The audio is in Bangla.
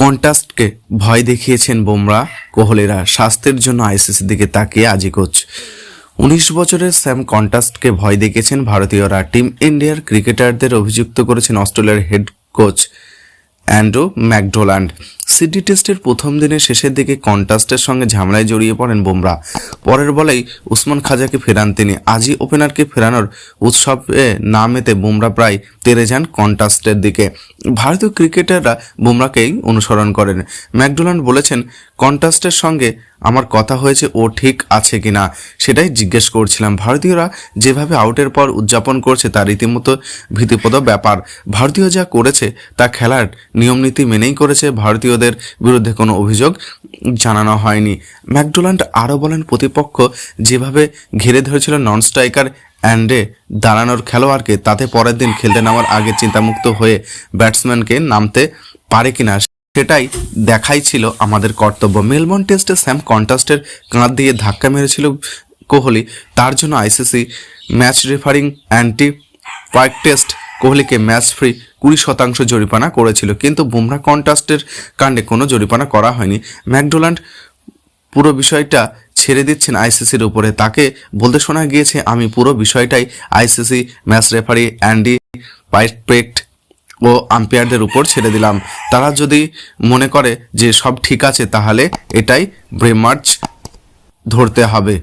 কন্টাস্টকে ভয় দেখিয়েছেন বোমরা, কোহলেরা স্বাস্থ্যের জন্য আইসিসির দিকে তাকিয়ে আজি কোচ উনিশ বছরের স্যাম কন্টাস্টকে ভয় দেখিয়েছেন ভারতীয়রা। টিম ইন্ডিয়ার ক্রিকেটারদের অভিযুক্ত করেছেন অস্ট্রেলিয়ার head coach Andrew McDonald Sydney টেস্টের প্রথম দিনের শেষের দিকে কন্টাস্টের সঙ্গে ঝামেলায় জড়িয়ে পড়েন বুমরা। পরের বলেই উসমান খাজাকে ফেরান তিনি। আজই ওপেনারকে ফেরানোর উৎসবে না মেতে বুমরা প্রায় তেরে যান কন্টাস্টের দিকে। ভারতীয় ক্রিকেটাররা বুমরাকেই অনুসরণ করেন। ম্যাকডোল্যান্ড বলেছেন, কন্টাস্টের সঙ্গে আমার কথা হয়েছে, ও ঠিক আছে কিনা সেটাই জিজ্ঞেস করছিলাম। ভারতীয়রা যেভাবে আউটের পর উদযাপন করছে, তা রীতিমতো ভীতিপদ ব্যাপার। ভারতীয় যা করেছে, তা খেলার নিয়মনীতি মেনেই করেছে ভারতীয়দের বিরুদ্ধে কোনো অভিযোগ জানানো হয়নি। ম্যাকডোনাল্ড আরও বলেন, প্রতিপক্ষ যেভাবে ঘিরে ধরেছিল নন স্ট্রাইকার অ্যান্ডে দাঁড়ানোর খেলোয়াড়কে, তাতে পরের দিন খেলতে নামার আগে চিন্তামুক্ত হয়ে ব্যাটসম্যানকে নামতে পারে কিনা সেটাই দেখাই ছিল আমাদের কর্তব্য। মেলবোর্ন টেস্টে স্যাম কন্টাস্টের কাঁধ দিয়ে ধাক্কা মেরেছিল কোহলি। তার জন্য ICC match refereeing Andy Pycroft কোহলিকে match fee কুড়ি শতাংশ জরিমানা করেছিল। কিন্তু বুমরা কন্টাস্টের কাণ্ডে কোনো জরিমানা করা হয়নি। ম্যাকডোল্যান্ড পুরো বিষয়টা ছেড়ে দিচ্ছেন আইসিসির উপরে। তাকে বলতে শোনা গিয়েছে, আমি পুরো বিষয়টাই ICC match referee Andy Pycroft ও আম্পায়ারদের উপর ছেড়ে দিলাম। তারা যদি মনে করে যে সব ঠিক আছে, তাহলে এটাই ব্রেমার্চ ধরতে হবে।